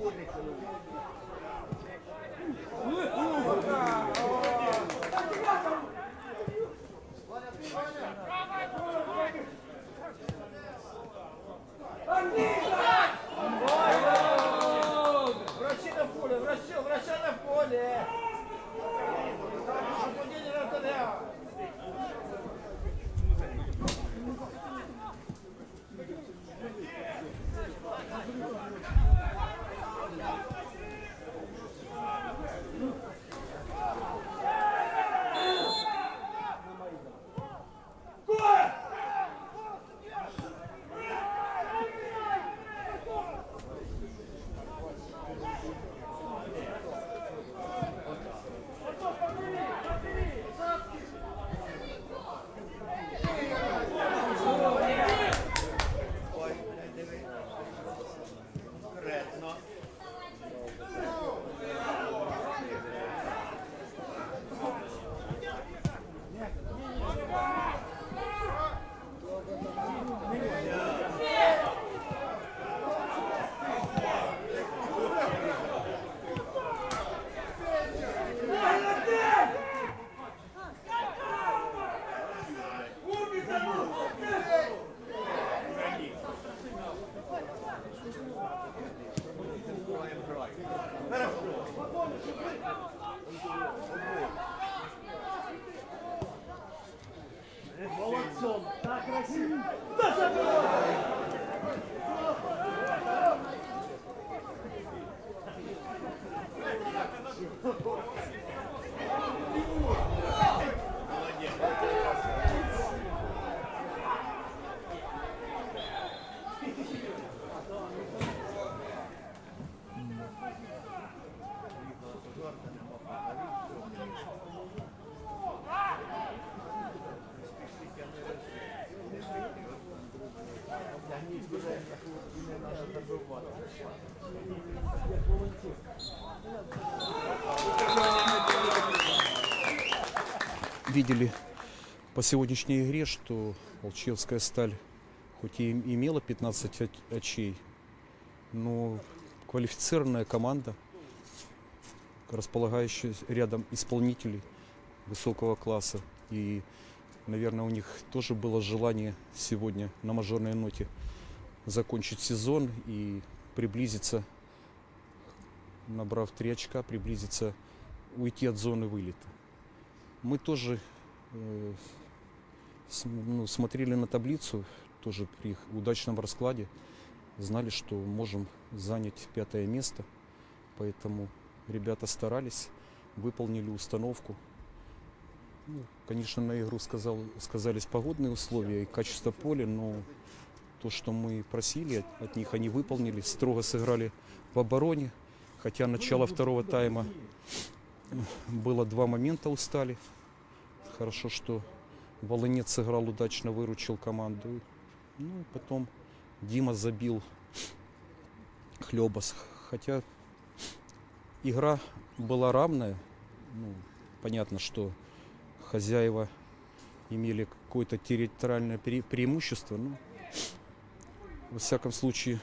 すごい。Видели по сегодняшней игре, что Волчевская сталь хоть и имела 15 оч- очей, но квалифицированная команда, располагающая рядом исполнителей высокого класса. И, наверное, у них тоже было желание сегодня на мажорной ноте закончить сезон и приблизиться, набрав три очка, приблизиться, уйти от зоны вылета. Мы тоже э, ну, смотрели на таблицу, тоже при удачном раскладе, знали, что можем занять пятое место, поэтому ребята старались, выполнили установку. Ну, конечно, на игру сказал, сказались погодные условия и качество поля, но то, что мы просили от, них, они выполнили, строго сыграли в обороне, хотя начало второго тайма было два момента устали. Хорошо, что Волынец сыграл удачно, выручил команду. Ну, и потом Дима забил Хлебос. Хотя игра была равная. Ну, понятно, что хозяева имели какое-то территориальное пре- преимущество. Но, во всяком случае,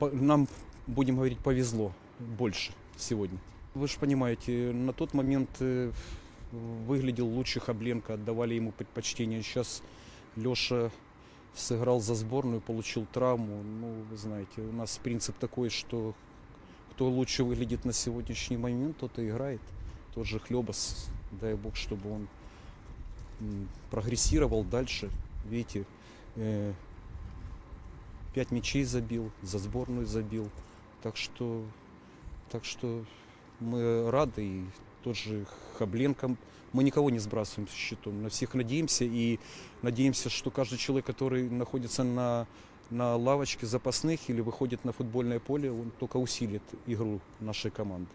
нам, будем говорить, повезло больше сегодня. Вы же понимаете, на тот момент э, выглядел лучше Хабленко, отдавали ему предпочтение. Сейчас Леша сыграл за сборную, получил травму. Ну, вы знаете, у нас принцип такой, что кто лучше выглядит на сегодняшний момент, тот и играет. Тот же Хлебос, дай бог, чтобы он прогрессировал дальше. Видите, э, пять мячей забил, за сборную забил. Так что, так что мы рады. И тот же Хабленко. Мы никого не сбрасываем с счетом. На всех надеемся. И надеемся, что каждый человек, который находится на, на лавочке запасных или выходит на футбольное поле, он только усилит игру нашей команды.